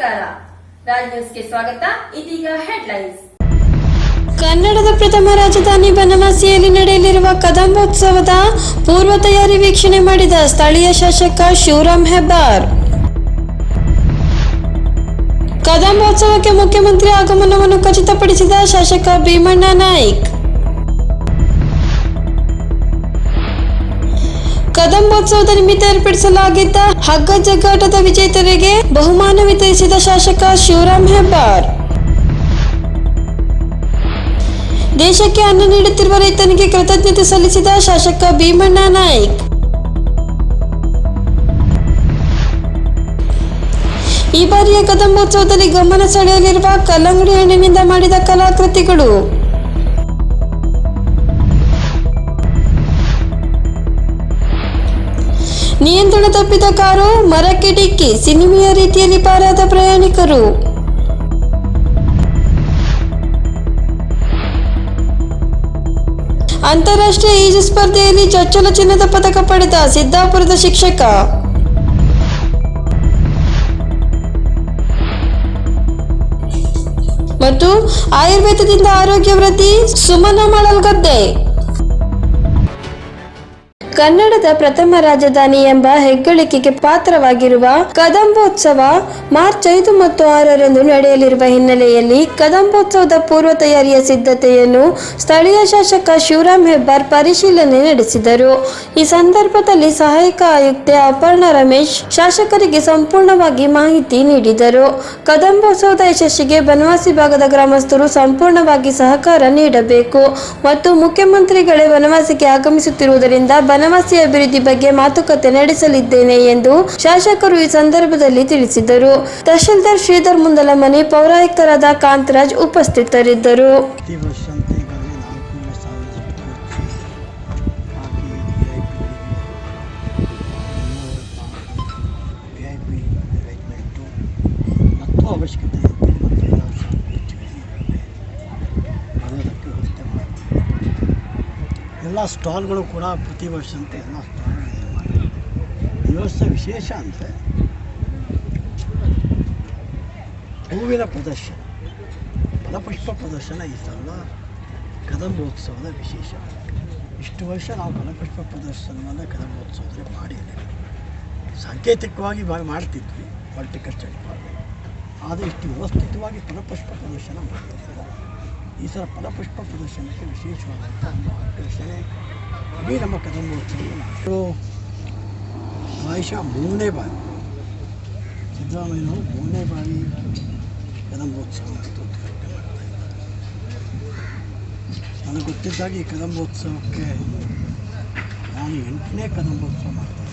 ರಾಜ್ ನ್ಯೂಸ್ಗೆ ಸ್ವಾಗತ. ಇದೀಗ ಹೆಡ್ಲೈನ್ಸ್ ಕನ್ನಡದ ಪ್ರಥಮ ರಾಜಧಾನಿ ಬನವಾಸಿಯಲ್ಲಿ ನಡೆಯಲಿರುವ ಕದಂಬೋತ್ಸವದ ಪೂರ್ವ ತಯಾರಿ ವೀಕ್ಷಣೆ ಮಾಡಿದ ಸ್ಥಳೀಯ ಶಾಸಕ ಶಿವರಾಮ್ ಹೆಬ್ಬಾರ್. ಕದಂಬೋತ್ಸವಕ್ಕೆ ಮುಖ್ಯಮಂತ್ರಿ ಆಗಮನವನ್ನು ಖಚಿತಪಡಿಸಿದ ಶಾಸಕ ಭೀಮಣ್ಣ ನಾಯ್ಕ್. ಕದಂಬೋತ್ಸವದ ನಿಮಿತ್ತ ಏರ್ಪಡಿಸಲಾಗಿದ್ದ ಹಗ್ಗ ಜಗ್ಗಾಟದ ವಿಜೇತರಿಗೆ ಬಹುಮಾನ ವಿತರಿಸಿದ ಶಾಸಕ ಶಿವರಾಮ್ ಹೆಬ್ಬಾರ್. ದೇಶಕ್ಕೆ ಅನ್ನ ನೀಡುತ್ತಿರುವ ರೈತನಿಗೆ ಕೃತಜ್ಞತೆ ಸಲ್ಲಿಸಿದ ಶಾಸಕ ಭೀಮಣ್ಣ ನಾಯ್ಕ್. ಈ ಬಾರಿಯ ಕದಂಬೋತ್ಸವದಲ್ಲಿ ಗಮನ ಸೆಳೆಯಲಿರುವ ಕಲ್ಲಂಗಡಿ ಹಣ್ಣಿನಿಂದ ಮಾಡಿದ ಕಲಾಕೃತಿಗಳು. ನಿಯಂತ್ರಣ ತಪ್ಪಿದ ಕಾರು ಮರಕ್ಕೆ ಡಿಕ್ಕಿ ಸಿನಿಮೆಯ ರೀತಿಯಲ್ಲಿ ಪಾರಾದ ಪ್ರಯಾಣಿಕರು. ಅಂತಾರಾಷ್ಟ್ರೀಯ ಈಜು ಸ್ಪರ್ಧೆಯಲ್ಲಿ ಚೊಚ್ಚಲ ಚಿನ್ನದ ಪದಕ ಪಡೆದ ಸಿದ್ದಾಪುರದ ಶಿಕ್ಷಕ. ಮತ್ತು ಆಯುರ್ವೇದದಿಂದ ಆರೋಗ್ಯ ವೃದ್ಧಿ ಸುಮನ ಮಳಲ್ಗದ್ದೆ. ಕನ್ನಡದ ಪ್ರಥಮ ರಾಜಧಾನಿ ಎಂಬ ಹೆಗ್ಗಳಿಕೆಗೆ ಪಾತ್ರವಾಗಿರುವ ಕದಂಬೋತ್ಸವ ಮಾರ್ಚ್ ಐದು ಮತ್ತು ಆರರಂದು ನಡೆಯಲಿರುವ ಹಿನ್ನೆಲೆಯಲ್ಲಿ ಕದಂಬೋತ್ಸವದ ಪೂರ್ವ ತಯಾರಿಯ ಸಿದ್ಧತೆಯನ್ನು ಸ್ಥಳೀಯ ಶಾಸಕ ಶಿವರಾಮ್ ಹೆಬ್ಬಾರ್ ಪರಿಶೀಲನೆ ನಡೆಸಿದರು. ಈ ಸಂದರ್ಭದಲ್ಲಿ ಸಹಾಯಕ ಆಯುಕ್ತೆ ಅಪರ್ಣ ರಮೇಶ್ ಶಾಸಕರಿಗೆ ಸಂಪೂರ್ಣವಾಗಿ ಮಾಹಿತಿ ನೀಡಿದರು. ಕದಂಬೋತ್ಸವದ ಯಶಸ್ಸಿಗೆ ಬನವಾಸಿ ಭಾಗದ ಗ್ರಾಮಸ್ಥರು ಸಂಪೂರ್ಣವಾಗಿ ಸಹಕಾರ ನೀಡಬೇಕು. ಮತ್ತು ಮುಖ್ಯಮಂತ್ರಿಗಳೇ ವನವಾಸಿಗೆ ಆಗಮಿಸುತ್ತಿರುವುದರಿಂದ ಬನವಾಸಿ ಅಭಿವೃದ್ಧಿ ಬಗ್ಗೆ ಮಾತುಕತೆ ನಡೆಸಲಿದ್ದೇನೆ ಎಂದು ಶಾಸಕರು ಈ ಸಂದರ್ಭದಲ್ಲಿ ತಿಳಿಸಿದರು ತಹಶೀಲ್ದಾರ್ ಶ್ರೀಧರ್ ಮುಂದಲಮನಿ ಪೌರಾಯುಕ್ತರಾದ ಕಾಂತರಾಜ್ ಉಪಸ್ಥಿತರಿದ್ದರು ಪ್ರತಿ ಎಲ್ಲ ಸ್ಟಾಲ್ಗಳು ಕೂಡ ಪ್ರತಿ ವರ್ಷದಂತೆ ಎಲ್ಲ ಸ್ಟಾಲ್ಗಳು ಈ ವರ್ಷ ವಿಶೇಷ ಅಂದರೆ ಹೂವಿನ ಪ್ರದರ್ಶನ. ಫಲಪುಷ್ಪ ಪ್ರದರ್ಶನ ಈ ಸಲ ಕದಂಬೋತ್ಸವದ ವಿಶೇಷ. ಇಷ್ಟು ವರ್ಷ ನಾವು ಫಲಪುಷ್ಪ ಪ್ರದರ್ಶನವನ್ನು ಕದಂಬೋತ್ಸವದಲ್ಲಿ ಮಾಡಿರಲಿಲ್ಲ ಸಾಂಕೇತಿಕವಾಗಿ ಮಾಡ್ತಿದ್ವಿ ಹಾರ್ಟಿಕಲ್ಚರ್ ಆದರೆ ಇಷ್ಟು ವ್ಯವಸ್ಥಿತವಾಗಿ ಫಲಪುಷ್ಪ ಪ್ರದರ್ಶನ ಮಾಡ್ತಿದ್ದಿಲ್ಲ ಈ ಸಲ ಫಲಪುಷ್ಪ ಪ್ರದರ್ಶನಕ್ಕೆ ವಿಶೇಷವಾದಂಥ ಆಕರ್ಷಣೆ ಇಡೀ ನಮ್ಮ ಕದಂಬೋತ್ಸವ ನಾವು ಪ್ರಾಯಶಃ ಮೂರನೇ ಬಾರಿ ಸಿದ್ದರಾಮಯ್ಯನವರು ಮೂರನೇ ಬಾರಿ ಕದಂಬೋತ್ಸವ ಅಂತ ಉದ್ಘಾಟನೆ ಮಾಡ್ತಾ ಇದ್ದಾರೆ ನನಗೆ ಗೊತ್ತಿದ್ದಾಗಿ ಈ ಕದಂಬೋತ್ಸವಕ್ಕೆ ನಾನು ಎಂಟನೇ ಕದಂಬೋತ್ಸವ ಮಾಡ್ತಾ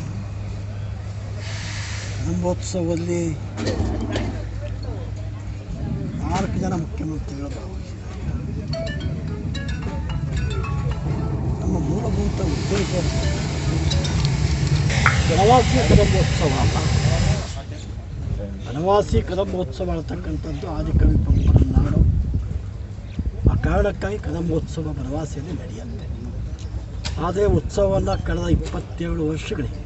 ಕದಂಬೋತ್ಸವದಲ್ಲಿ ನಾಲ್ಕು ಜನ ಮುಖ್ಯಮಂತ್ರಿಗಳು ಮೂಲಭೂತ ಉದ್ದೇಶ ಬನವಾಸಿ ಕದಂಬೋತ್ಸವ ಬನವಾಸಿ ಕದಂಬೋತ್ಸವ ಅಂತಕ್ಕಂಥದ್ದು ಆದಿಕವಿ ನಾಡು ಆ ಕಾರಣಕ್ಕಾಗಿ ಕದಂಬೋತ್ಸವ ಬನವಾಸಿಯಲ್ಲಿ ನಡೆಯುತ್ತೆ ಆದರೆ ಉತ್ಸವವನ್ನು ಕಳೆದ ಇಪ್ಪತ್ತೇಳು ವರ್ಷಗಳಿಂದ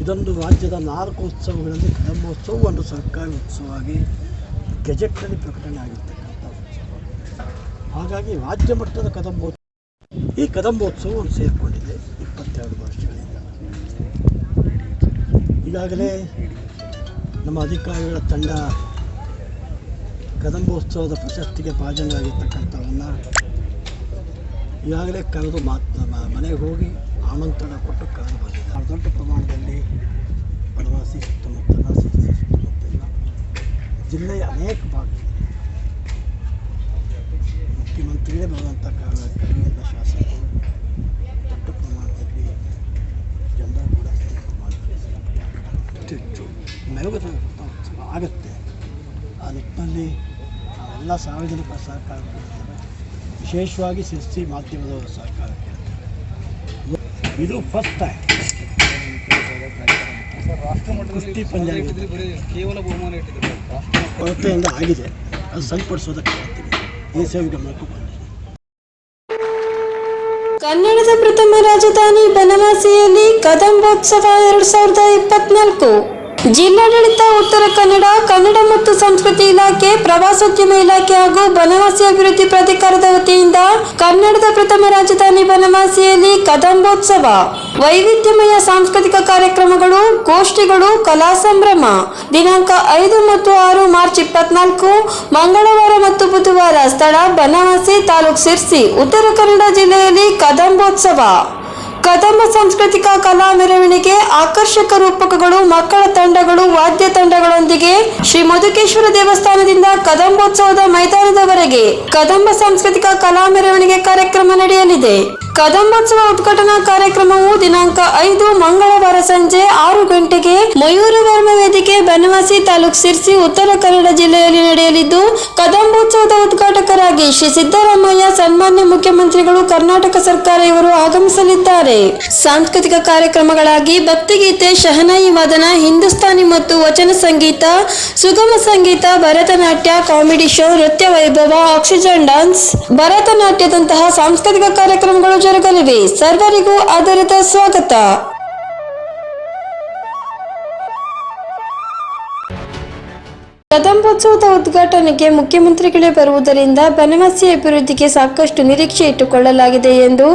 ಇದೊಂದು ರಾಜ್ಯದ ನಾಲ್ಕು ಉತ್ಸವಗಳಲ್ಲಿ ಕದಂಬೋತ್ಸವ ಒಂದು ಸರ್ಕಾರಿ ಉತ್ಸವವಾಗಿ ಗೆಜೆಟ್ನಲ್ಲಿ ಪ್ರಕಟಣೆ ಆಗಿರ್ತಕ್ಕಂಥ ಉತ್ಸವ. ಹಾಗಾಗಿ ರಾಜ್ಯ ಮಟ್ಟದ ಕದಂಬೋತ್ಸವ ಈ ಕದಂಬೋತ್ಸವವನ್ನು ಸೇರಿಕೊಂಡಿದೆ ಇಪ್ಪತ್ತೆರಡು ವರ್ಷಗಳಿಂದ. ಈಗಾಗಲೇ ನಮ್ಮ ಅಧಿಕಾರಿಗಳ ತಂಡ ಕದಂಬೋತ್ಸವದ ಪ್ರಶಸ್ತಿಗೆ ಭಾಜನರಾಗಿರ್ತಕ್ಕಂಥವನ್ನ ಈಗಾಗಲೇ ಕರೆದು ಮಾತು ಮನೆಗೆ ಹೋಗಿ ಆಮಂತ್ರಣ ಕೊಟ್ಟು ಕರೆದು ಬಂದಿದ್ದಾರೆ. ದೊಡ್ಡ ಪ್ರಮಾಣದಲ್ಲಿ ಬನವಾಸಿ ಸುತ್ತಮುತ್ತಲ ಸುತ್ತಮುತ್ತಲ ಜಿಲ್ಲೆಯ ಅನೇಕ ಭಾಗ ಮುಖ್ಯಮಂತ್ರಿಗಳೇ ಬರುವಂಥ ಕಾಲ ಎಲ್ಲ ಶಾಸಕರು ದೊಡ್ಡ ಪ್ರಮಾಣದಲ್ಲಿ ಜನರ ಕೂಡ ಹೆಚ್ಚು ಹೆಚ್ಚು ಆಗುತ್ತೆ ಆ ನಿಟ್ಟಿನಲ್ಲಿ ನಾವೆಲ್ಲ ಸಾರ್ವಜನಿಕ ಸಹಕಾರ ಕೇಳ್ತೇವೆ ವಿಶೇಷವಾಗಿ ಸಿರ್ಸಿ ಮಾಧ್ಯಮದವರ ಸಹಕಾರ ಕೇಳ್ತೇವೆ ಇದು ಫಸ್ಟ್ ಟೈಮ್ ಕುಸ್ತಿ ಪಂದ್ಯ ಕೇವಲ ಬಹುಮಾನ ಕೊರತೆಯಿಂದ ಆಗಿದೆ ಅದು ಸರಿಪಡಿಸೋದಕ್ಕೆ ಕನ್ನಡದ ಪ್ರಥಮ ರಾಜಧಾನಿ ಬನವಾಸಿಯಲ್ಲಿ ಕದಂಬೋತ್ಸವ ಎರಡ್ ಸಾವಿರದ ಇಪ್ಪತ್ನಾಲ್ಕು. ಜಿಲ್ಲಾಡಳಿತ ಉತ್ತರ ಕನ್ನಡ ಕನ್ನಡ ಮತ್ತು ಸಂಸ್ಕೃತಿ ಇಲಾಖೆ, ಪ್ರವಾಸೋದ್ಯಮ ಇಲಾಖೆ ಹಾಗೂ ಬನವಾಸಿ ಅಭಿವೃದ್ಧಿ ಪ್ರಾಧಿಕಾರದ ವತಿಯಿಂದ ಕನ್ನಡದ ಪ್ರಥಮ ರಾಜಧಾನಿ ಬನವಾಸಿಯಲ್ಲಿ ಕದಂಬೋತ್ಸವ. ವೈವಿಧ್ಯಮಯ ಸಾಂಸ್ಕೃತಿಕ ಕಾರ್ಯಕ್ರಮಗಳು, ಗೋಷ್ಠಿಗಳು, ಕಲಾ ಸಂಭ್ರಮ. ದಿನಾಂಕ ಐದು ಮತ್ತು ಆರು ಮಾರ್ಚ್ ಇಪ್ಪತ್ನಾಲ್ಕು, ಮಂಗಳವಾರ ಮತ್ತು ಬುಧವಾರ ಸ್ಥಳ, ಬನವಾಸಿ ತಾಲೂಕ್ ಸಿರ್ಸಿ, ಉತ್ತರ ಕನ್ನಡ ಜಿಲ್ಲೆಯಲ್ಲಿ ಕದಂಬೋತ್ಸವ. ಕದಂಬ ಸಾಂಸ್ಕೃತಿಕ ಕಲಾ ಮೆರವಣಿಗೆ, ಆಕರ್ಷಕ ರೂಪಕಗಳು, ಮಕ್ಕಳ ತಂಡಗಳು, ವಾದ್ಯ ತಂಡಗಳೊಂದಿಗೆ ಶ್ರೀ ಮಧುಕೇಶ್ವರ ದೇವಸ್ಥಾನದಿಂದ ಕದಂಬೋತ್ಸವದ ಮೈದಾನದವರೆಗೆ ಕದಂಬ ಸಾಂಸ್ಕೃತಿಕ ಕಲಾ ಮೆರವಣಿಗೆ ಕಾರ್ಯಕ್ರಮ ನಡೆಯಲಿದೆ. ಕದಂಬೋತ್ಸವ ಉದ್ಘಾಟನಾ ಕಾರ್ಯಕ್ರಮವು ದಿನಾಂಕ ಐದು, ಮಂಗಳವಾರ ಸಂಜೆ ಆರು ಗಂಟೆಗೆ ಮಯೂರ ವರ್ಮ ವೇದಿಕೆ ಬನವಾಸಿ ತಾಲೂಕ್ ಸಿರ್ಸಿ ಉತ್ತರ ಕನ್ನಡ ಜಿಲ್ಲೆಯಲ್ಲಿ ನಡೆಯಲಿದ್ದು, ಕದಂಬೋತ್ಸವದ ಉದ್ಘಾಟಕರಾಗಿ ಶ್ರೀ ಸಿದ್ದರಾಮಯ್ಯ, ಸನ್ಮಾನ್ಯ ಮುಖ್ಯಮಂತ್ರಿಗಳು, ಕರ್ನಾಟಕ ಸರ್ಕಾರ ಇವರು ಆಗಮಿಸಲಿದ್ದಾರೆ. ಸಾಂಸ್ಕೃತಿಕ ಕಾರ್ಯಕ್ರಮಗಳಾಗಿ ಭಕ್ತಿಗೀತೆ, ಶಹನಾಯಿ ವಾದನ, ಹಿಂದೂಸ್ತಾನಿ ಮತ್ತು ವಚನ ಸಂಗೀತ, ಸುಗಮ ಸಂಗೀತ, ಭರತನಾಟ್ಯ, ಕಾಮಿಡಿ ಶೋ, ನೃತ್ಯ ವೈಭವ, ಆಕ್ಸಿಜನ್ ಡಾನ್ಸ್, ಭರತನಾಟ್ಯದಂತಹ ಸಾಂಸ್ಕೃತಿಕ ಕಾರ್ಯಕ್ರಮಗಳು ಜರುಗಲಿವೆ. ಸರ್ವರಿಗೂ ಆಧಾರಿತ ಸ್ವಾಗತ. ಕದಂಬೋತ್ಸವದ ಉದ್ಘಾಟನೆಗೆ ಮುಖ್ಯಮಂತ್ರಿಗಳೇ ಬರುವುದರಿಂದ ಬನವಾಸಿ ಅಭಿವೃದ್ಧಿಗೆ ಸಾಕಷ್ಟು ನಿರೀಕ್ಷೆ ಇಟ್ಟುಕೊಳ್ಳಲಾಗಿದೆ ಎಂದು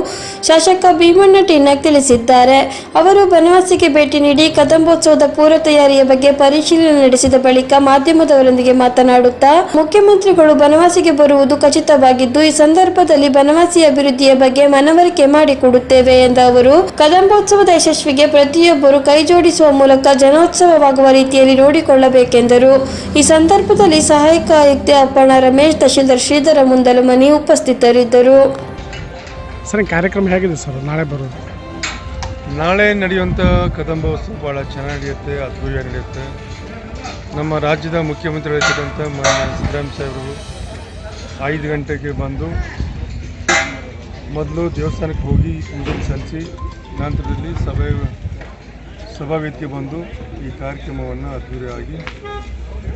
ಶಾಸಕ ಭೀಮಣ್ಣ ಟಿನ್ನಕ್ ತಿಳಿಸಿದ್ದಾರೆ. ಅವರು ಬನವಾಸಿಗೆ ಭೇಟಿ ನೀಡಿ ಕದಂಬೋತ್ಸವದ ಪೂರ್ವ ತಯಾರಿಯ ಬಗ್ಗೆ ಪರಿಶೀಲನೆ ನಡೆಸಿದ ಬಳಿಕ ಮಾಧ್ಯಮದವರೊಂದಿಗೆ ಮಾತನಾಡುತ್ತಾ, ಮುಖ್ಯಮಂತ್ರಿಗಳು ಬನವಾಸಿಗೆ ಬರುವುದು ಖಚಿತವಾಗಿದ್ದು, ಈ ಸಂದರ್ಭದಲ್ಲಿ ಬನವಾಸಿ ಅಭಿವೃದ್ಧಿಯ ಬಗ್ಗೆ ಮನವರಿಕೆ ಮಾಡಿಕೊಡುತ್ತೇವೆ ಎಂದ ಅವರು ಕದಂಬೋತ್ಸವದ ಯಶಸ್ವಿಗೆ ಪ್ರತಿಯೊಬ್ಬರು ಕೈಜೋಡಿಸುವ ಮೂಲಕ ಜನೋತ್ಸವವಾಗುವ ರೀತಿಯಲ್ಲಿ ನೋಡಿಕೊಳ್ಳಬೇಕೆಂದರು. ಸಂದರ್ಭದಲ್ಲಿ ಸಹಾಯಕ ಆಯುಕ್ತೆ ಅರ್ಪಣಾ ರಮೇಶ್ ತಹಶೀಲ್ದಾರ್ ಶ್ರೀಧರ ಮುಂದಲಮನಿ ಉಪಸ್ಥಿತರಿದ್ದರು. ಸರ್ ಕಾರ್ಯಕ್ರಮ ಹೇಗಿದೆ ಸರ್? ನಾಳೆ ಬರೋದು. ನಾಳೆ ನಡೆಯುವಂಥ ಕದಂಬೋತ್ಸವ ಭಾಳ ಚೆನ್ನಾಗಿ ನಡೆಯುತ್ತೆ ಅದ್ಭುತ ನಡೆಯುತ್ತೆ. ನಮ್ಮ ರಾಜ್ಯದ ಮುಖ್ಯಮಂತ್ರಿಗಳಿರ್ತಕ್ಕಂಥ ಮಾನ್ಯ ಸಿದ್ದರಾಮ ಸಾಹೇಬರು ಐದು ಗಂಟೆಗೆ ಬಂದು ಮೊದಲು ದೇವಸ್ಥಾನಕ್ಕೆ ಹೋಗಿ ಪೂಜೆ ಸಲ್ಲಿಸಿ ನಂತರದಲ್ಲಿ ಸಭೆ ಸಭಾವೇದಿಕೆ ಬಂದು ಈ ಕಾರ್ಯಕ್ರಮವನ್ನು ಅದ್ಭುತವಾಗಿ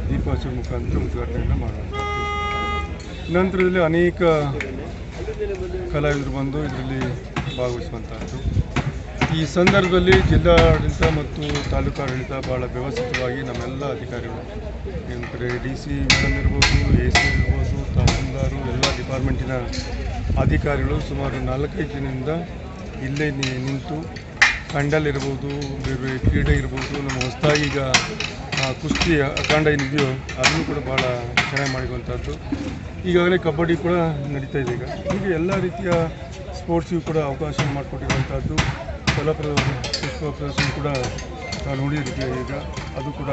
ದೀಪೋತ್ಸವ ಮುಖಾಂತರ ಉದ್ಘಾಟನೆಯನ್ನು ಮಾಡುವಂಥದ್ದು ನಂತರದಲ್ಲಿ ಅನೇಕ ಕಲಾವಿದರು ಬಂದು ಇದರಲ್ಲಿ ಭಾಗವಹಿಸುವಂಥದ್ದು ಈ ಸಂದರ್ಭದಲ್ಲಿ ಜಿಲ್ಲಾಡಳಿತ ಮತ್ತು ತಾಲೂಕಾಡಳಿತ ಭಾಳ ವ್ಯವಸ್ಥಿತವಾಗಿ ನಮ್ಮೆಲ್ಲ ಅಧಿಕಾರಿಗಳು ಏನು ಡಿ ಸಿ ಮೇಡಮ್ ಇರ್ಬೋದು, ಎ ಸಿ ಇರ್ಬೋದು, ತಹಸೀಲ್ದಾರು, ಎಲ್ಲ ಡಿಪಾರ್ಟ್ಮೆಂಟಿನ ಅಧಿಕಾರಿಗಳು ಸುಮಾರು ನಾಲ್ಕೈದು ದಿನದಿಂದ ಇಲ್ಲೇ ನಿಂತು ಕಂಡಲ್ ಇರ್ಬೋದು, ಬೇರೆ ಬೇರೆ ಕ್ರೀಡೆ ಇರ್ಬೋದು, ನಮ್ಮ ಹೊಸದಾಗಿ ಈಗ ಕುಸ್ತಿ ಅಖಂಡ ಏನಿದೆಯೋ ಅದನ್ನು ಕೂಡ ಭಾಳ ಚೆನ್ನಾಗಿ ಮಾಡಿರುವಂಥದ್ದು ಈಗಾಗಲೇ ಕಬಡ್ಡಿ ಕೂಡ ನಡೀತಾ ಇದೆ ಈಗ. ಹೀಗೆ ಎಲ್ಲ ರೀತಿಯ ಸ್ಪೋರ್ಟ್ಸಿಗೂ ಕೂಡ ಅವಕಾಶ ಮಾಡಿಕೊಟ್ಟಿರುವಂಥದ್ದು ಕಲಾ ಪ್ರ ಪುಷ್ಪ ಪ್ರದರ್ಶನ ಕೂಡ ನೋಡಿದ್ದೀವಿ ಈಗ. ಅದು ಕೂಡ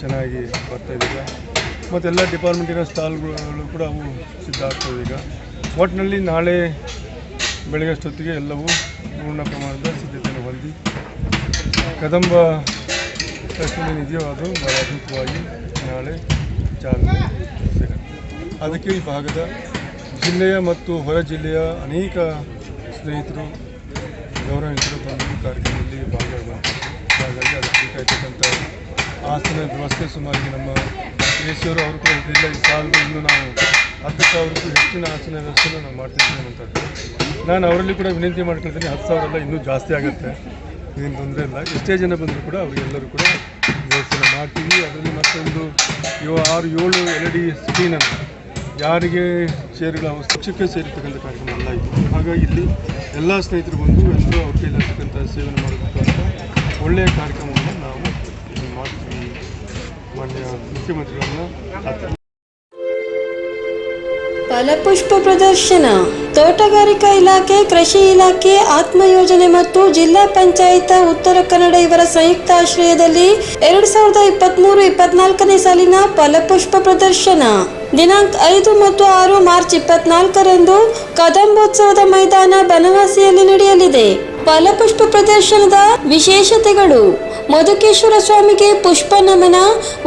ಚೆನ್ನಾಗಿ ಬರ್ತಾ ಇದೆ ಈಗ. ಮತ್ತು ಎಲ್ಲ ಡಿಪಾರ್ಟ್ಮೆಂಟಿನ ಸ್ಟಾಲ್ಗಳು ಕೂಡ ಅವು ಸಿದ್ಧ ಆಗ್ತವೆ ಈಗ. ಒಟ್ಟಿನಲ್ಲಿ ನಾಳೆ ಬೆಳಗ್ಗೆ ಅಷ್ಟೊತ್ತಿಗೆ ಎಲ್ಲವೂ ಪೂರ್ಣ ಪ್ರಮಾಣದ ಸಿದ್ಧತೆಯನ್ನು ಹೊಂದಿ. ಕದಂಬ ಏನಿದೆಯೋ ಅದು ಅದ್ಭುತವಾಗಿ ನಾಳೆ ಚಾಲನೆ ಸಿಗುತ್ತೆ ಅದಕ್ಕೆ ಈ ಭಾಗದ ಜಿಲ್ಲೆಯ ಮತ್ತು ಹೊರ ಜಿಲ್ಲೆಯ ಅನೇಕ ಸ್ನೇಹಿತರು ಗೌರವಿತರು ಬಂದು ಕಾರ್ಯಕ್ರಮದಲ್ಲಿ ಭಾಗಿಯಾಗುವಂಥದ್ದು ಹಾಗಾಗಿ ಅದಕ್ಕೆ ಬೇಕಾಗಿರ್ತಕ್ಕಂಥ ಆಸನ ವ್ಯವಸ್ಥೆ ಸುಮಾರಿಗೆ ನಮ್ಮ ದೇಶಿಯವರು ಅವರು ಕೂಡ ಇಲ್ಲ ಈ ಸಾಲದು ಇನ್ನು ನಾವು ಹತ್ತು ಸಾವಿರಕ್ಕೂ ಹೆಚ್ಚಿನ ಆಸನ ವ್ಯವಸ್ಥೆನ ನಾವು ಮಾಡ್ತಿದ್ದೀವಿ ಅಂತ ನಾನು ಅವರಲ್ಲಿ ಕೂಡ ವಿನಂತಿ ಮಾಡ್ಕೊಳ್ತೀನಿ, ಹತ್ತು ಸಾವಿರ ಎಲ್ಲ ಇನ್ನೂ ಜಾಸ್ತಿ ಆಗುತ್ತೆ. ಏನು ತೊಂದರೆ ಇಲ್ಲ. ಎಷ್ಟೇ ಜನ ಬಂದರೂ ಕೂಡ ಅವರಿಗೆಲ್ಲರೂ ಕೂಡ ಯೋಚನೆ ಮಾಡ್ತೀವಿ. ಅದರಲ್ಲಿ ಮತ್ತೊಂದು ಯೋ ಆರು ಏಳು ಎಲ್ ಇ ಡಿ ಸ್ಕ್ರೀನನ್ನು ಯಾರಿಗೆ ಚೇರ್ಗಳ ಶಿಕ್ಷಕ ಸೇರಿರ್ತಕ್ಕಂಥ ಕಾರ್ಯಕ್ರಮ ಎಲ್ಲ ಇದೆ. ಹಾಗಾಗಿ ಇಲ್ಲಿ ಎಲ್ಲ ಸ್ನೇಹಿತರು ಬಂದು ಎಲ್ಲರೂ ಅವ್ರ ಕೈಲಿರ್ತಕ್ಕಂಥ ಸೇವನೆ ಮಾಡಬೇಕಂತ ಒಳ್ಳೆಯ ಕಾರ್ಯಕ್ರಮವನ್ನು ನಾವು ಮಾಡ್ತೀವಿ. ಮಾನ್ಯ ಮುಖ್ಯಮಂತ್ರಿಗಳನ್ನು ಫಲಪುಷ್ಪ ಪ್ರದರ್ಶನ, ತೋಟಗಾರಿಕಾ ಇಲಾಖೆ, ಕೃಷಿ ಇಲಾಖೆ, ಆತ್ಮ ಯೋಜನೆ ಮತ್ತು ಜಿಲ್ಲಾ ಪಂಚಾಯತ ಉತ್ತರ ಕನ್ನಡ ಇವರ ಸಂಯುಕ್ತ ಆಶ್ರಯದಲ್ಲಿ ಎರಡ್ ಸಾವಿರದ ಇಪ್ಪತ್ಮೂರು ಇಪ್ಪತ್ನಾಲ್ಕನೇ ಸಾಲಿನ ಫಲಪುಷ್ಪ ಪ್ರದರ್ಶನ. ದಿನಾಂಕ ಐದು ಮತ್ತು ಆರು ಮಾರ್ಚ್ ಇಪ್ಪತ್ನಾಲ್ಕರಂದು ಕದಂಬೋತ್ಸವದ ಮೈದಾನ ಬನವಾಸಿಯಲ್ಲಿ ನಡೆಯಲಿದೆ. ಫಲಪುಷ್ಪ ಪ್ರದರ್ಶನದ ವಿಶೇಷತೆಗಳು. ಮಧುಕೇಶ್ವರ ಸ್ವಾಮಿಗೆ ಪುಷ್ಪ ನಮನ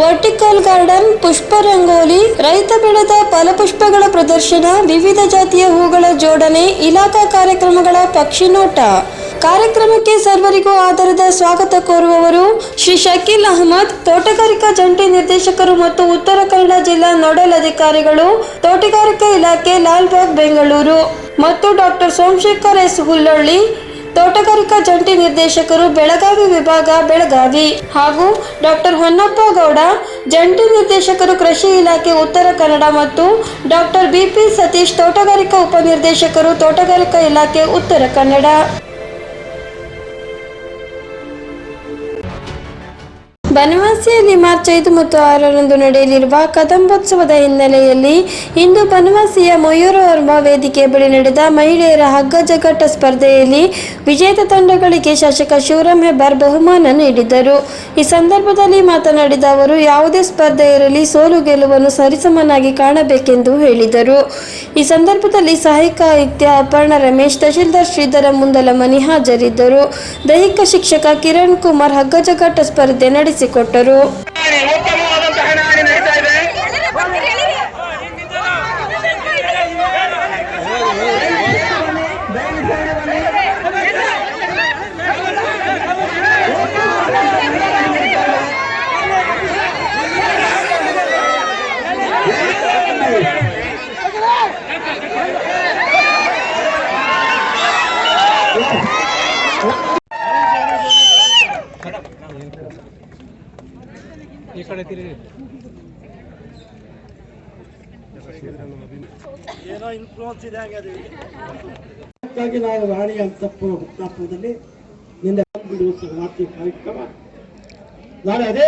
ವರ್ಟಿಕಲ್ ಗಾರ್ಡನ್ ಪುಷ್ಪ ರಂಗೋಲಿ ರೈತ ಬೆಳೆದ ಫಲಪುಷ್ಪಗಳ ಪ್ರದರ್ಶನ, ವಿವಿಧ ಜಾತಿಯ ಹೂಗಳ ಜೋಡಣೆ, ಇಲಾಖಾ ಕಾರ್ಯಕ್ರಮಗಳ ಪಕ್ಷಿ ನೋಟ ಕಾರ್ಯಕ್ರಮಕ್ಕೆ ಸರ್ವರಿಗೂ ಆಧಾರದ ಸ್ವಾಗತ ಕೋರುವವರು ಶ್ರೀ ಶಕೀಲ್ ಅಹಮದ್, ತೋಟಗಾರಿಕಾ ಜಂಟಿ ನಿರ್ದೇಶಕರು ಮತ್ತು ಉತ್ತರ ಕನ್ನಡ ಜಿಲ್ಲಾ ನೋಡಲ್ ಅಧಿಕಾರಿಗಳು, ತೋಟಗಾರಿಕಾ ಇಲಾಖೆ ಲಾಲ್ಬಾಗ್ ಬೆಂಗಳೂರು ಮತ್ತು ಡಾಕ್ಟರ್ ಸೋಮಶೇಖರ್ ಎಸ್ ಹುಲ್ಲೊಳ್ಳಿ ತೋಟಗಾರಿಕಾ ಜಂಟಿ ನಿರ್ದೇಶಕರು ಬೆಳಗಾವಿ ವಿಭಾಗ ಬೆಳಗಾವಿ. ಹಾಗೂ ಡಾಕ್ಟರ್ ಹೊನ್ನಪ್ಪ ಗೌಡ, ಜಂಟಿ ನಿರ್ದೇಶಕರು ಕೃಷಿ ಇಲಾಖೆ ಉತ್ತರ ಕನ್ನಡ ಮತ್ತು ಡಾಕ್ಟರ್ ಬಿಪಿ ಸತೀಶ್ ತೋಟಗಾರಿಕಾ ಉಪನಿರ್ದೇಶಕರು ತೋಟಗಾರಿಕಾ ಇಲಾಖೆ ಉತ್ತರ ಕನ್ನಡ. ಬನವಾಸಿಯಲ್ಲಿ ಮಾರ್ಚ್ ಐದು ಮತ್ತು ಆರರಂದು ನಡೆಯಲಿರುವ ಕದಂಬೋತ್ಸವದ ಹಿನ್ನೆಲೆಯಲ್ಲಿ ಇಂದು ಬನವಾಸಿಯ ಮಯೂರವರ್ಮ ವೇದಿಕೆ ಬಳಿ ನಡೆದ ಮಹಿಳೆಯರ ಹಗ್ಗ ಜಗಟ್ಟ ಸ್ಪರ್ಧೆಯಲ್ಲಿ ವಿಜೇತ ತಂಡಗಳಿಗೆ ಶಾಸಕ ಶಿವರಾಮ್ ಹೆಬ್ಬಾರ್ ಬಹುಮಾನ ನೀಡಿದರು ಈ ಸಂದರ್ಭದಲ್ಲಿ ಮಾತನಾಡಿದ ಅವರು, ಯಾವುದೇ ಸ್ಪರ್ಧೆ ಇರಲಿ, ಸೋಲು ಗೆಲುವನ್ನು ಸರಿಸಮನಾಗಿ ಕಾಣಬೇಕೆಂದು ಹೇಳಿದರು. ಈ ಸಂದರ್ಭದಲ್ಲಿ ಸಹಾಯಕ ಆಯುಕ್ತ ಅಪರ್ಣ ರಮೇಶ್, ತಹಶೀಲ್ದಾರ್ ಶ್ರೀಧರ ಮುಂದಲಮನಿ ಹಾಜರಿದ್ದರು. ದೈಹಿಕ ಶಿಕ್ಷಕ ಕಿರಣ್ ಕುಮಾರ್ ಹಗ್ಗ ಜಗಟ್ಟ ಸ್ಪರ್ಧೆ ನಡೆಸಿಕೊಟ್ಟರು ಉತ್ತಮವಾದಂತಹ ಹಣಾಹಣಿ ನಡೀತಾ ಇದೆ ಈ ಕಡೆ ತಿರುಗಿ ಏನೋ ಇನ್ಫ್ಲೂಯೆನ್ಸ್ ಇದೆ ಹಾಗೆ ಅದು ಅದಕ್ಕಾಗಿ ನಾವು ರಾಣಿ ಅಂತಪ್ಪ ಹುತ್ತಾಪದಲ್ಲಿ ನಿನ್ನೆ ಸಂಗಾತಿ ಕಾರ್ಯಕ್ರಮ ನಾಳೆ ಅದೇ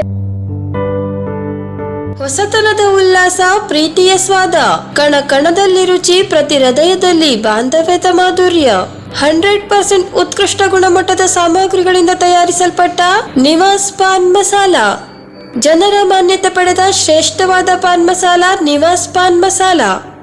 ಹೊಸತನದ ಉಲ್ಲಾಸ, ಪ್ರೀತಿಯ ಸ್ವಾದ, ಕಣ ಕಣದಲ್ಲಿ ರುಚಿ, ಪ್ರತಿ ಹೃದಯದಲ್ಲಿ ಬಾಂಧವ್ಯದ ಮಾಧುರ್ಯ. ಹಂಡ್ರೆಡ್ ಪರ್ಸೆಂಟ್ ಉತ್ಕೃಷ್ಟ ಗುಣಮಟ್ಟದ ಸಾಮಗ್ರಿಗಳಿಂದ ತಯಾರಿಸಲ್ಪಟ್ಟ ನಿವಾಸ್ ಪಾನ್ ಮಸಾಲ. ಜನರ ಮಾನ್ಯತೆ ಪಡೆದ ಶ್ರೇಷ್ಠವಾದ ಪಾನ್ ಮಸಾಲ ನಿವಾಸ್ ಪಾನ್ ಮಸಾಲ.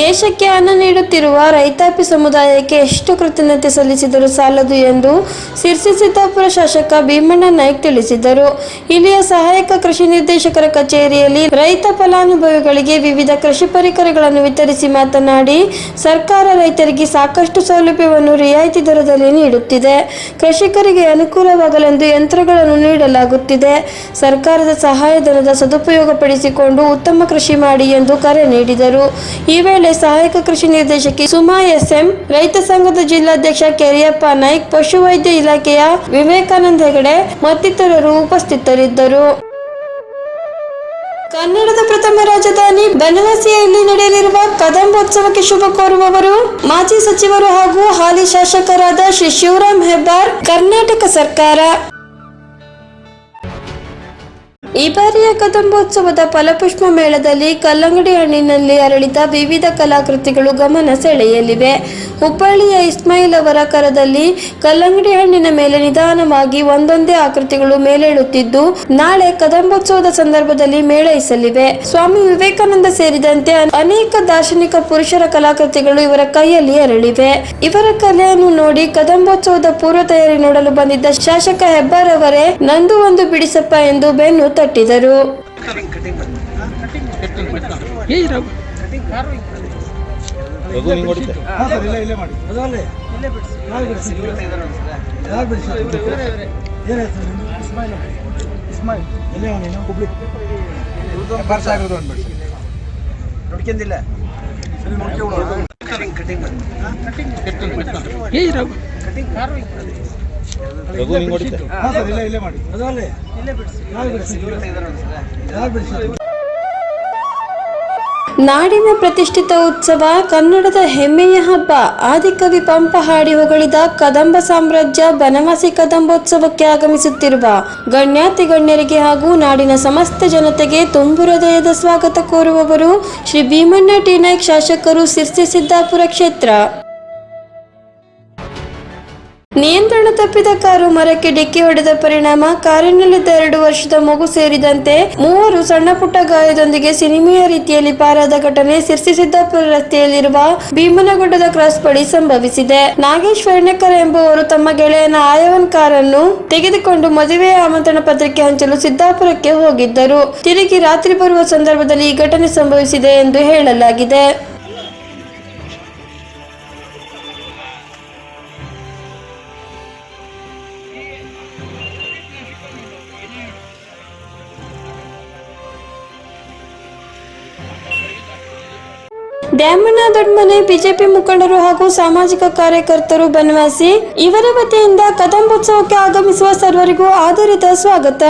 ದೇಶಕ್ಕೆ ಹಣ ನೀಡುತ್ತಿರುವ ರೈತಾಪಿ ಸಮುದಾಯಕ್ಕೆ ಎಷ್ಟು ಕೃತಜ್ಞತೆ ಸಲ್ಲಿಸಿದರೂ ಸಾಲದು ಎಂದು ಸಿರ್ಸಿ ಸಿದ್ದಾಪುರ ಶಾಸಕ ಭೀಮಣ್ಣ ನಾಯ್ಕ್ ತಿಳಿಸಿದರು. ಇಲ್ಲಿಯ ಸಹಾಯಕ ಕೃಷಿ ನಿರ್ದೇಶಕರ ಕಚೇರಿಯಲ್ಲಿ ರೈತ ಫಲಾನುಭವಿಗಳಿಗೆ ವಿವಿಧ ಕೃಷಿ ಪರಿಕರಗಳನ್ನು ವಿತರಿಸಿ ಮಾತನಾಡಿ, ಸರ್ಕಾರ ರೈತರಿಗೆ ಸಾಕಷ್ಟು ಸೌಲಭ್ಯವನ್ನು ರಿಯಾಯಿತಿ ದರದಲ್ಲಿ ನೀಡುತ್ತಿದೆ. ಕೃಷಿಕರಿಗೆ ಅನುಕೂಲವಾಗಲೆಂದು ಯಂತ್ರಗಳನ್ನು ನೀಡಲಾಗುತ್ತಿದೆ. ಸರ್ಕಾರದ ಸಹಾಯಧನದ ಸದುಪಯೋಗಪಡಿಸಿಕೊಂಡು ಉತ್ತಮ ಕೃಷಿ ಮಾಡಿ ಎಂದು ಕರೆ ನೀಡಿದರು. ಈ ವೇಳೆ ಸಹಾಯಕ ಕೃಷಿ ನಿರ್ದೇಶಕಿ ಸುಮಾ ಎಸ್ಎಂ, ರೈತ ಸಂಘದ ಜಿಲ್ಲಾಧ್ಯಕ್ಷ ಕೆರಿಯಪ್ಪ ನಾಯ್ಕ್, ಪಶುವೈದ್ಯ ಇಲಾಖೆಯ ವಿವೇಕಾನಂದ ಹೆಗಡೆ ಮತ್ತಿತರರು ಉಪಸ್ಥಿತರಿದ್ದರು. ಕನ್ನಡದ ಪ್ರಥಮ ರಾಜಧಾನಿ ಬೆನವಾಸಿಯಲ್ಲಿ ನಡೆಯಲಿರುವ ಕದಂಬೋತ್ಸವಕ್ಕೆ ಶುಭ ಕೋರುವವರು ಮಾಜಿ ಸಚಿವರು ಹಾಗೂ ಹಾಲಿ ಶಾಸಕರಾದ ಶ್ರೀ ಶಿವರಾಮ್ ಹೆಬ್ಬಾರ್, ಕರ್ನಾಟಕ ಸರ್ಕಾರ. ಈ ಬಾರಿಯ ಕದಂಬೋತ್ಸವದ ಫಲಪುಷ್ಪ ಮೇಳದಲ್ಲಿ ಕಲ್ಲಂಗಡಿ ಹಣ್ಣಿನಲ್ಲಿ ಅರಳಿದ ವಿವಿಧ ಕಲಾಕೃತಿಗಳು ಗಮನ ಸೆಳೆಯಲಿವೆ. ಹುಬ್ಬಳ್ಳಿಯ ಇಸ್ಮಾಯಿಲ್ ಅವರ ಕರದಲ್ಲಿ ಕಲ್ಲಂಗಡಿ ಹಣ್ಣಿನ ಮೇಲೆ ನಿಧಾನವಾಗಿ ಒಂದೊಂದೇ ಆಕೃತಿಗಳು ಮೇಲೇಳುತ್ತಿದ್ದು, ನಾಳೆ ಕದಂಬೋತ್ಸವದ ಸಂದರ್ಭದಲ್ಲಿ ಮೇಳೈಸಲಿವೆ. ಸ್ವಾಮಿ ವಿವೇಕಾನಂದ ಸೇರಿದಂತೆ ಅನೇಕ ದಾರ್ಶನಿಕ ಪುರುಷರ ಕಲಾಕೃತಿಗಳು ಇವರ ಕೈಯಲ್ಲಿ ಅರಳಿವೆ. ಇವರ ಕಲೆಯನ್ನು ನೋಡಿ ಕದಂಬೋತ್ಸವದ ಪೂರ್ವ ತಯಾರಿ ನೋಡಲು ಬಂದಿದ್ದ ಶಾಸಕ ಹೆಬ್ಬಾರ್ ಅವರೇ, ನಂದು ಒಂದು ಬಿಡಿಸಪ್ಪ ಎಂದು ಬೆನ್ನು ತಟ್ಟಿದರು ರಘು ಕಟಿಂಗ್ ಹೊಡಿತೆ ಕಟಿಂಗ್ ಸರ್ ಇಲ್ಲೇ ಮಾಡಿ. ನಾಡಿನ ಪ್ರತಿಷ್ಠಿತ ಉತ್ಸವ ಕನ್ನಡದ ಹೆಮ್ಮೆಯ ಹಬ್ಬ. ಆದಿಕವಿ ಪಂಪ ಹಾಡಿ ಹೊಗಳಿದ ಕದಂಬ ಸಾಮ್ರಾಜ್ಯ ಬನವಾಸಿ ಕದಂಬೋತ್ಸವಕ್ಕೆ ಆಗಮಿಸುತ್ತಿರುವ ಗಣ್ಯಾತಿ ಗಣ್ಯರಿಗೆ ಹಾಗೂ ನಾಡಿನ ಸಮಸ್ತ ಜನತೆಗೆ ತುಂಬು ಹೃದಯದ ಸ್ವಾಗತ ಕೋರುವವರು ಶ್ರೀ ಭೀಮಣ್ಣ ಟಿ ನಾಯ್ಕ್ ಶಾಸಕರು ಸಿರ್ಸಿ ಸಿದ್ದಾಪುರ ಕ್ಷೇತ್ರ. ನಿಯಂತ್ರಣ ತಪ್ಪಿದ ಕಾರು ಮರಕ್ಕೆ ಡಿಕ್ಕಿ ಹೊಡೆದ ಪರಿಣಾಮ, ಕಾರಿನಲ್ಲಿದ್ದ ಎರಡು ವರ್ಷದ ಮಗು ಸೇರಿದಂತೆ ಮೂವರು ಸಣ್ಣ ಪುಟ್ಟ ಗಾಯದೊಂದಿಗೆ ಸಿನಿಮೆಯ ರೀತಿಯಲ್ಲಿ ಪಾರಾದ ಘಟನೆ ಸಿರ್ಸಿ ಸಿದ್ದಾಪುರ ರಸ್ತೆಯಲ್ಲಿರುವ ಭೀಮನಗುಡ್ಡದ ಕ್ರಾಸ್ ಬಳಿ ಸಂಭವಿಸಿದೆ. ನಾಗೇಶ್ ವರ್ಣಕರ್ ಎಂಬುವರು ತಮ್ಮ ಗೆಳೆಯನ ಆಯವನ್ ಕಾರನ್ನು ತೆಗೆದುಕೊಂಡು ಮದುವೆಯ ಆಮಂತ್ರಣ ಪತ್ರಿಕೆ ಹಂಚಲು ಸಿದ್ದಾಪುರಕ್ಕೆ ಹೋಗಿದ್ದರು. ತಿರುಗಿ ರಾತ್ರಿ ಬರುವ ಸಂದರ್ಭದಲ್ಲಿ ಈ ಘಟನೆ ಸಂಭವಿಸಿದೆ ಎಂದು ಹೇಳಲಾಗಿದೆ. ದ್ಯಾಮಣ್ಣ ದೊಡ್ಡಮನೆ ಬಿಜೆಪಿ ಮುಖಂಡರು ಹಾಗೂ ಸಾಮಾಜಿಕ ಕಾರ್ಯಕರ್ತರು ಬನವಾಸಿ, ಇವರ ವತಿಯಿಂದ ಕದಂಬೋತ್ಸವಕ್ಕೆ ಆಗಮಿಸುವ ಸರ್ವರಿಗೂ ಆಧಾರಿತ ಸ್ವಾಗತ.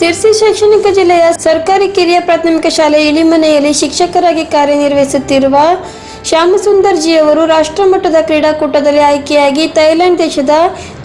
ಸಿರ್ಸಿ ಶೈಕ್ಷಣಿಕ ಜಿಲ್ಲೆಯ ಸರ್ಕಾರಿ ಕಿರಿಯ ಪ್ರಾಥಮಿಕ ಶಾಲೆ ಇಳಿಮನೆಯಲ್ಲಿ ಶಿಕ್ಷಕರಾಗಿ ಕಾರ್ಯನಿರ್ವಹಿಸುತ್ತಿರುವ ಶ್ಯಾಮಸುಂದರ್ ಜಿ ಅವರು ರಾಷ್ಟ್ರಮಟ್ಟದ ಕ್ರೀಡಾಕೂಟದಲ್ಲಿ ಆಯ್ಕೆಯಾಗಿ ಥೈಲ್ಯಾಂಡ್ ದೇಶದ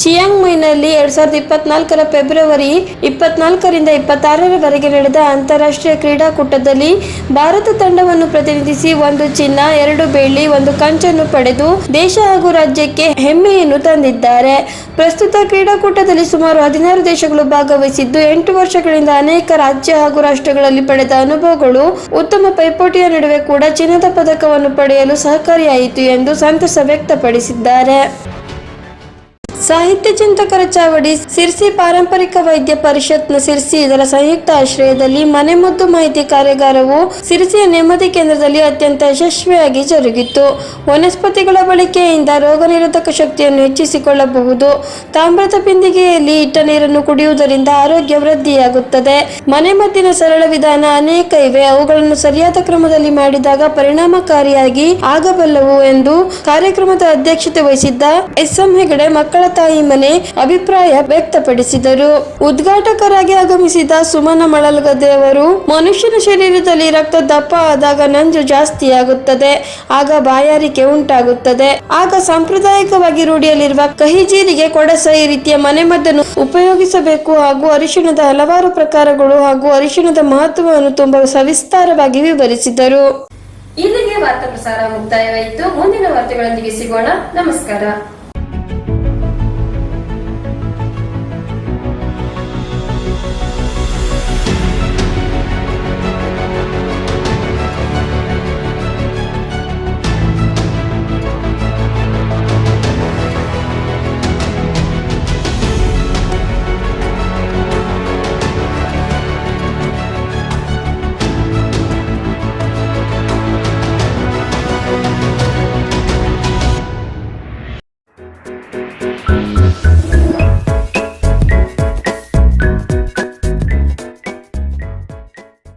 ಚಿಯಾಂಗ್ ಮೈನಲ್ಲಿ ಎರಡ್ ಸಾವಿರದ ಇಪ್ಪತ್ನಾಲ್ಕರ ಫೆಬ್ರವರಿ ಇಪ್ಪತ್ನಾಲ್ಕರಿಂದ ಇಪ್ಪತ್ತಾರರವರೆಗೆ ನಡೆದ ಅಂತಾರಾಷ್ಟ್ರೀಯ ಕ್ರೀಡಾಕೂಟದಲ್ಲಿ ಭಾರತ ತಂಡವನ್ನು ಪ್ರತಿನಿಧಿಸಿ ಒಂದು ಚಿನ್ನ, ಎರಡು ಬೆಳ್ಳಿ, ಒಂದು ಕಂಚನ್ನು ಪಡೆದು ದೇಶ ಹಾಗೂ ರಾಜ್ಯಕ್ಕೆ ಹೆಮ್ಮೆಯನ್ನು ತಂದಿದ್ದಾರೆ. ಪ್ರಸ್ತುತ ಕ್ರೀಡಾಕೂಟದಲ್ಲಿ ಸುಮಾರು ಹದಿನಾರು ದೇಶಗಳು ಭಾಗವಹಿಸಿದ್ದು, ಎಂಟು ವರ್ಷಗಳಿಂದ ಅನೇಕ ರಾಜ್ಯ ಹಾಗೂ ರಾಷ್ಟ್ರಗಳಲ್ಲಿ ಪಡೆದ ಅನುಭವಗಳು, ಉತ್ತಮ ಪೈಪೋಟಿಯ ನಡುವೆ ಕೂಡ ಚಿನ್ನದ ಪದಕವನ್ನು ಪಡೆಯಲು ಸಹಕಾರಿಯಾಯಿತು ಎಂದು ಸಂತಸ ವ್ಯಕ್ತಪಡಿಸಿದ್ದಾರೆ. ಸಾಹಿತ್ಯ ಚಿಂತಕರ ಚಾವಡಿ ಸಿರ್ಸಿ ಪಾರಂಪರಿಕ ವೈದ್ಯ ಪರಿಷತ್ನ ಸಿರ್ಸಿ ಇದರ ಸಂಯುಕ್ತ ಆಶ್ರಯದಲ್ಲಿ ಮನೆಮದ್ದು ಮಾಹಿತಿ ಕಾರ್ಯಾಗಾರವು ಸಿರ್ಸಿಯ ನೆಮ್ಮದಿ ಕೇಂದ್ರದಲ್ಲಿ ಅತ್ಯಂತ ಯಶಸ್ವಿಯಾಗಿ ಜರುಗಿತು ವನಸ್ಪತಿಗಳ ಬಳಕೆಯಿಂದ ರೋಗ ನಿರೋಧಕ ಶಕ್ತಿಯನ್ನು ಹೆಚ್ಚಿಸಿಕೊಳ್ಳಬಹುದು. ತಾಮ್ರದ ಬಿಂದಿಗೆಯಲ್ಲಿ ಇಟ್ಟ ನೀರನ್ನು ಕುಡಿಯುವುದರಿಂದ ಆರೋಗ್ಯ ವೃದ್ಧಿಯಾಗುತ್ತದೆ. ಮನೆಮದ್ದಿನ ಸರಳ ವಿಧಾನ ಅನೇಕ ಇವೆ. ಅವುಗಳನ್ನು ಸರಿಯಾದ ಕ್ರಮದಲ್ಲಿ ಮಾಡಿದಾಗ ಪರಿಣಾಮಕಾರಿಯಾಗಿ ಆಗಬಲ್ಲವು ಎಂದು ಕಾರ್ಯಕ್ರಮದ ಅಧ್ಯಕ್ಷತೆ ವಹಿಸಿದ್ದ ಎಸ್ ಎಂ ಹೆಗಡೆ ಮಕ್ಕಳ ತಾಯಿ ಮನೆ ಅಭಿಪ್ರಾಯ ವ್ಯಕ್ತಪಡಿಸಿದರು. ಉದ್ಘಾಟಕರಾಗಿ ಆಗಮಿಸಿದ ಸುಮನ ಮಳಲ್ಗದ್ದೆ ಅವರು ಮನುಷ್ಯನ ಶರೀರದಲ್ಲಿ ರಕ್ತ ದಪ್ಪ ಆದಾಗ ನಂಜು ಜಾಸ್ತಿಯಾಗುತ್ತದೆ, ಆಗ ಬಾಯಾರಿಕೆ ಉಂಟಾಗುತ್ತದೆ. ಆಗ ಸಾಂಪ್ರದಾಯಿಕವಾಗಿ ರೂಢಿಯಲ್ಲಿರುವ ಕಹಿ ಜೀರಿಗೆ ಕೊಡಸ ಈ ರೀತಿಯ ಮನೆಮದ್ದನ್ನು ಉಪಯೋಗಿಸಬೇಕು ಹಾಗೂ ಅರಿಶಿಣದ ಹಲವಾರು ಪ್ರಕಾರಗಳು ಹಾಗೂ ಅರಿಶಿಣದ ಮಹತ್ವವನ್ನು ತುಂಬಾ ಸವಿಸ್ತಾರವಾಗಿ ವಿವರಿಸಿದರು. ಇಲ್ಲಿಗೆ ವಾರ್ತಾ ಪ್ರಸಾರ ಮುಕ್ತಾಯವಾಯಿತು. ಮುಂದಿನ ವಾರ್ತೆಗಳೊಂದಿಗೆ ಸಿಗೋಣ. ನಮಸ್ಕಾರ.